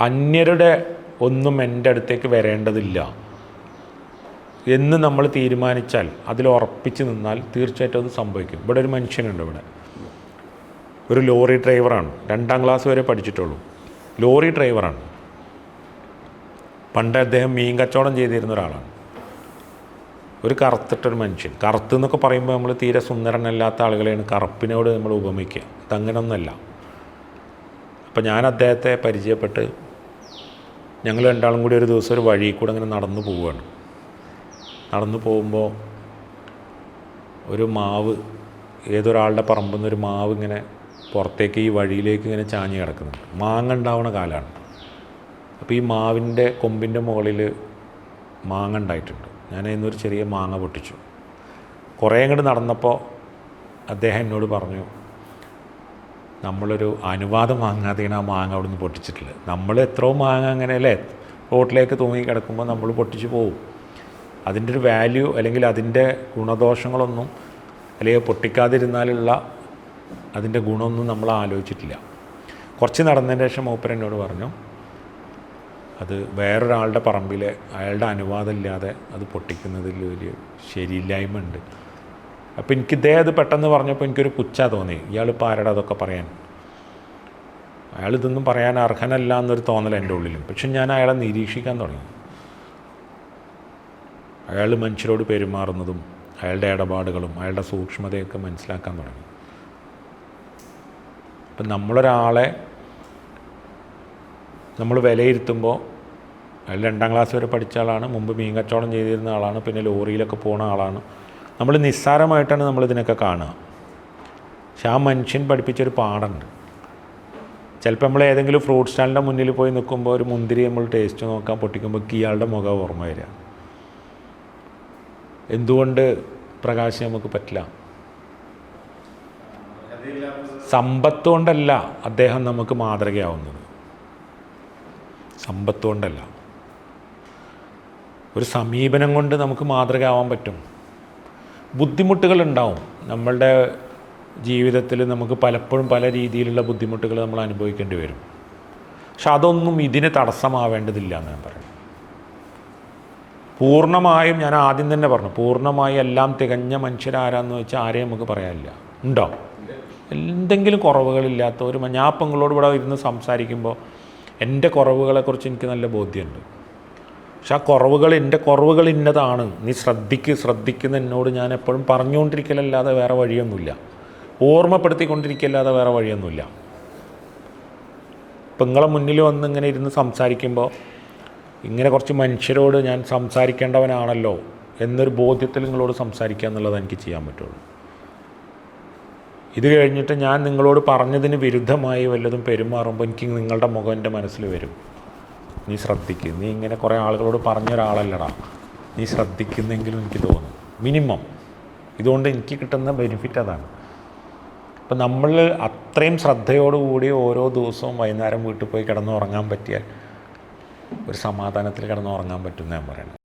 അന്യരുടെ ഒന്നും എന്റെ അടുത്തേക്ക് വരേണ്ടതില്ല. എന്ന് നമ്മൾ തീരുമാനിച്ചാൽ അതിൽ ഉറപ്പിച്ച് നിന്നാൽ തീർച്ചയായിട്ടും അത് സംഭവിക്കും. ഇവിടെ ഒരു മനുഷ്യനുണ്ട് ഇവിടെ. ഒരു ലോറി ഡ്രൈവറാണ്. രണ്ടാം ക്ലാസ് വരെ പഠിച്ചിട്ടുള്ളൂ. ലോറി ഡ്രൈവറാണ്. പണ്ട് അദ്ദേഹം മീൻ കച്ചവടം ചെയ്തിരുന്ന ഒരാളാണ്. ഒരു കറുത്തിട്ടൊരു മനുഷ്യൻ. കറുത്ത് എന്നൊക്കെ പറയുമ്പോൾ നമ്മൾ തീരെ സുന്ദരനല്ലാത്ത ആളുകളെയാണ്. കറുപ്പിനോട് നമ്മൾ ഉപമിക്കുക. ഇതങ്ങനൊന്നല്ല. അപ്പം ഞാൻ അദ്ദേഹത്തെ പരിചയപ്പെട്ട് ഞങ്ങൾ രണ്ടാളും കൂടി ഒരു ദിവസം ഒരു വഴി കൂടെ ഇങ്ങനെ നടന്നു പോവുകയാണ്. നടന്നു പോകുമ്പോൾ ഒരു മാവ് ഏതൊരാളുടെ പറമ്പിൽ നിന്ന് ഒരു മാവ് ഇങ്ങനെ പുറത്തേക്ക് ഈ വഴിയിലേക്ക് ഇങ്ങനെ ചാഞ്ഞ് കിടക്കുന്നുണ്ട്. മാങ്ങ ഉണ്ടാവുന്ന കാലമാണ് അപ്പോൾ ഈ മാവിന്റെ കൊമ്പിന്റെ മുകളിൽ മാങ്ങ ഉണ്ടായിട്ടുണ്ട്. ഞാൻ ഇന്നൊരു ചെറിയ മാങ്ങ പൊട്ടിച്ചു. കുറേ അങ്ങോട്ട് നടന്നപ്പോൾ അദ്ദേഹം എന്നോട് പറഞ്ഞു നമ്മളൊരു അനുവാദം വാങ്ങാതെയാണ് ആ മാങ്ങ അവിടെ നിന്ന് പൊട്ടിച്ചിട്ടുള്ളത്. നമ്മൾ എത്രയോ മാങ്ങ അങ്ങനെ അല്ലേ റോട്ടിലേക്ക് തൂങ്ങി കിടക്കുമ്പോൾ നമ്മൾ പൊട്ടിച്ച് പോവും. അതിന്റെ ഒരു വാല്യൂ അല്ലെങ്കിൽ അതിന്റെ ഗുണദോഷങ്ങളൊന്നും അല്ലെങ്കിൽ പൊട്ടിക്കാതിരുന്നാലുള്ള അതിന്റെ ഗുണമൊന്നും നമ്മൾ ആലോചിച്ചിട്ടില്ല. കുറച്ച് നടന്നതിന് ശേഷം മൂപ്പർ എന്നോട് പറഞ്ഞു അത് വേറൊരാളുടെ പറമ്പിലെ അയാളുടെ അനുവാദമില്ലാതെ അത് പൊട്ടിക്കുന്നതിൽ ഒരു ശരിയില്ലായ്മ ഉണ്ട്. അപ്പോൾ എനിക്ക് ഇതേ അത് പെട്ടെന്ന് പറഞ്ഞപ്പോൾ എനിക്കൊരു പുച്ഛ തോന്നി. ഇയാൾ ഇപ്പോൾ ആരുടെ അതൊക്കെ പറയാൻ? അയാൾ ഇതൊന്നും പറയാൻ അർഹനല്ല എന്നൊരു തോന്നൽ എന്റെ ഉള്ളിലും. പക്ഷെ ഞാൻ അയാളെ നിരീക്ഷിക്കാൻ തുടങ്ങി. അയാൾ മനുഷ്യരോട് പെരുമാറുന്നതും അയാളുടെ ഇടപാടുകളും അയാളുടെ സൂക്ഷ്മതയൊക്കെ മനസ്സിലാക്കാൻ തുടങ്ങി. അപ്പം നമ്മളൊരാളെ നമ്മൾ വിലയിരുത്തുമ്പോൾ അയാൾ രണ്ടാം ക്ലാസ് വരെ പഠിച്ച ആളാണ് മുമ്പ് മീൻ കച്ചവടം ചെയ്തിരുന്ന ആളാണ് പിന്നെ ലോറിയിലൊക്കെ പോണ ആളാണ്. നമ്മൾ നിസ്സാരമായിട്ടാണ് നമ്മളിതിനൊക്കെ കാണുക. പക്ഷെ ആ മനുഷ്യൻ പഠിപ്പിച്ചൊരു പാടുണ്ട് ചിലപ്പോൾ നമ്മൾ ഏതെങ്കിലും ഫ്രൂട്ട് സ്റ്റാളിന്റെ മുന്നിൽ പോയി നിൽക്കുമ്പോൾ ഒരു മുന്തിരി നമ്മൾ ടേസ്റ്റ് നോക്കാൻ പൊട്ടിക്കുമ്പോൾ ഇയാളുടെ മുഖം ഓർമ്മ വരിക. എന്തുകൊണ്ട് പ്രകാശ് നമുക്ക് പറ്റില്ല? സമ്പത്ത് കൊണ്ടല്ല അദ്ദേഹം നമുക്ക് മാതൃകയാവുന്നത്. സമ്പത്ത് കൊണ്ടല്ല. ഒരു സമീപനം കൊണ്ട് നമുക്ക് മാതൃകയാവാൻ പറ്റും. ബുദ്ധിമുട്ടുകൾ ഉണ്ടാവും നമ്മളുടെ ജീവിതത്തിൽ നമുക്ക് പലപ്പോഴും പല രീതിയിലുള്ള ബുദ്ധിമുട്ടുകൾ നമ്മൾ അനുഭവിക്കേണ്ടി വരും. പക്ഷെ അതൊന്നും ഇതിന് തടസ്സമാവേണ്ടതില്ല എന്ന് ഞാൻ പറയും. പൂർണമായും ഞാൻ ആദ്യം തന്നെ പറഞ്ഞു പൂർണമായും എല്ലാം തികഞ്ഞ മനുഷ്യരാരാന്ന് വെച്ചാൽ ആരെയും നമുക്ക് പറയാനില്ല. ഉണ്ടോ? എന്തെങ്കിലും കുറവുകളില്ലാത്ത ഒരു ഞാൻ ഇപ്പം ഇവിടെ ഇരുന്ന് സംസാരിക്കുമ്പോൾ എന്റെ കുറവുകളെക്കുറിച്ച് എനിക്ക് നല്ല ബോധ്യമുണ്ട്. പക്ഷെ ആ കുറവുകൾ എന്റെ കുറവുകൾ ഇന്നതാണ്. നീ ശ്രദ്ധിക്ക് ശ്രദ്ധിക്കുന്ന എന്നോട് ഞാൻ എപ്പോഴും പറഞ്ഞുകൊണ്ടിരിക്കലല്ലാതെ വേറെ വഴിയൊന്നുമില്ല. ഓർമ്മപ്പെടുത്തിക്കൊണ്ടിരിക്കല്ലാതെ വേറെ വഴിയൊന്നുമില്ല. ഇപ്പം നിങ്ങളെ മുന്നിൽ വന്ന് ഇങ്ങനെ ഇരുന്ന് സംസാരിക്കുമ്പോൾ ഇങ്ങനെ കുറച്ച് മനുഷ്യരോട് ഞാൻ സംസാരിക്കേണ്ടവനാണല്ലോ എന്നൊരു ബോധ്യത്തിൽ നിങ്ങളോട് സംസാരിക്കുക എന്നുള്ളത് എനിക്ക് ചെയ്യാൻ പറ്റുള്ളൂ. ഇത് കഴിഞ്ഞിട്ട് ഞാൻ നിങ്ങളോട് പറഞ്ഞതിന് വിരുദ്ധമായി വല്ലതും പെരുമാറുമ്പോൾ എനിക്ക് നിങ്ങളുടെ മുഖം എന്റെ മനസ്സിൽ വരും. നീ ശ്രദ്ധിക്ക്. നീ ഇങ്ങനെ കുറേ ആളുകളോട് പറഞ്ഞ ഒരാളല്ലടാ. നീ ശ്രദ്ധിക്കുന്നെങ്കിലും എനിക്ക് തോന്നും. മിനിമം. ഇതുകൊണ്ട് എനിക്ക് കിട്ടുന്ന ബെനിഫിറ്റ് അതാണ്. അപ്പം നമ്മൾ അത്രയും ശ്രദ്ധയോടുകൂടി ഓരോ ദിവസവും വൈകുന്നേരം വീട്ടിൽ പോയി കിടന്നുറങ്ങാൻ പറ്റിയാൽ ഒരു സമാധാനത്തിൽ കിടന്നുറങ്ങാൻ പറ്റും എന്ന് ഞാൻ പറയുന്നത്.